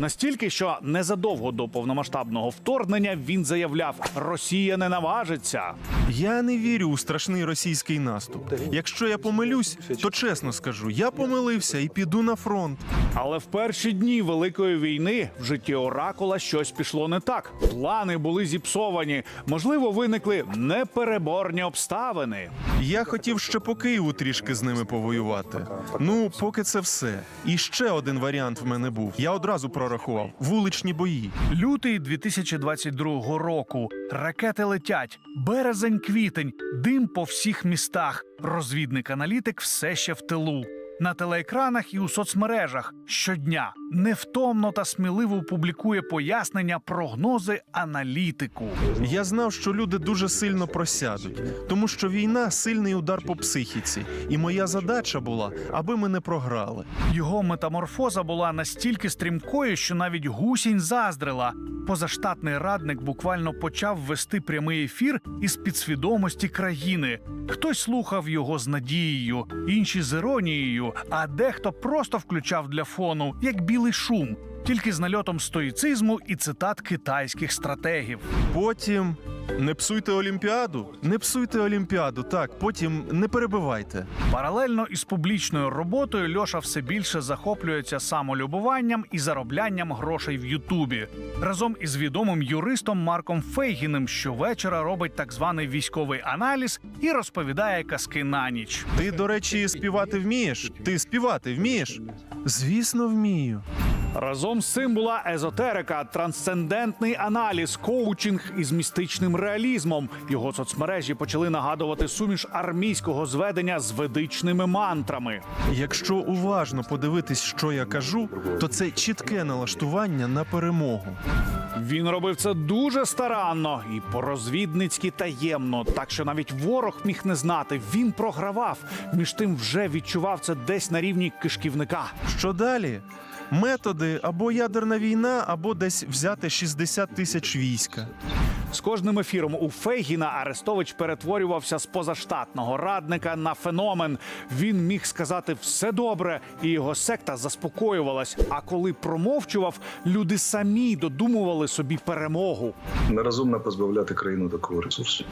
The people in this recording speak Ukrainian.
Настільки, що незадовго до повномасштабного вторгнення він заявляв: Росія не наважиться. Я не вірю у страшний російський наступ. Якщо я помилюсь, то чесно скажу, я помилився і піду на фронт. Але в перші дні великої війни в житті Оракула щось пішло не так. Плани були зіпсовані. Можливо, виникли непереборні обставини. Я хотів ще по Києву трішки з ними повоювати. Ну, поки це все. І ще один варіант в мене був. Я одразу прорахував вуличні бої. Лютий 2022 року. Ракети летять. Березень, квітень, дим по всіх містах. Розвідник-аналітик все ще в тилу. На телеекранах і у соцмережах щодня невтомно та сміливо публікує пояснення, прогнози, аналітику. Я знав, що люди дуже сильно просядуть, тому що війна сильний удар по психіці, і моя задача була, аби ми не програли. Його метаморфоза була настільки стрімкою, що навіть гусінь заздрила. Позаштатний радник буквально почав вести прямий ефір із підсвідомості країни. Хтось слухав його з надією, інші з іронією, а дехто просто включав для фону як білий шум, тільки з нальотом стоїцизму і цитат китайських стратегів. Потім не псуйте Олімпіаду, не псуйте Олімпіаду. Так, потім не перебивайте. Паралельно із публічною роботою Льоша все більше захоплюється самолюбуванням і зароблянням грошей в Ютубі. Разом із відомим юристом Марком Фейгіним щовечора робить так званий військовий аналіз і розповідає казки на ніч. Ти, до речі, співати вмієш? Ти співати вмієш? Звісно, вмію. Разом з цим була езотерика, трансцендентний аналіз, коучинг із містичним реалізмом. Його соцмережі почали нагадувати суміш армійського зведення з ведичними мантрами. Якщо уважно подивитись, що я кажу, то це чітке налаштування на перемогу. Він робив це дуже старанно і по-розвідницьки таємно, так що навіть ворог міг не знати. Він програвав. Між тим вже відчував це десь на рівні кишківника. Що далі? Методи або ядерна війна, або десь взяти 60 тисяч війська. З кожним ефіром у Фейгіна Арестович перетворювався з позаштатного радника на феномен. Він міг сказати все добре, і його секта заспокоювалась. А коли промовчував, люди самі додумували собі перемогу. Нерозумно позбавляти країну такого ресурсу.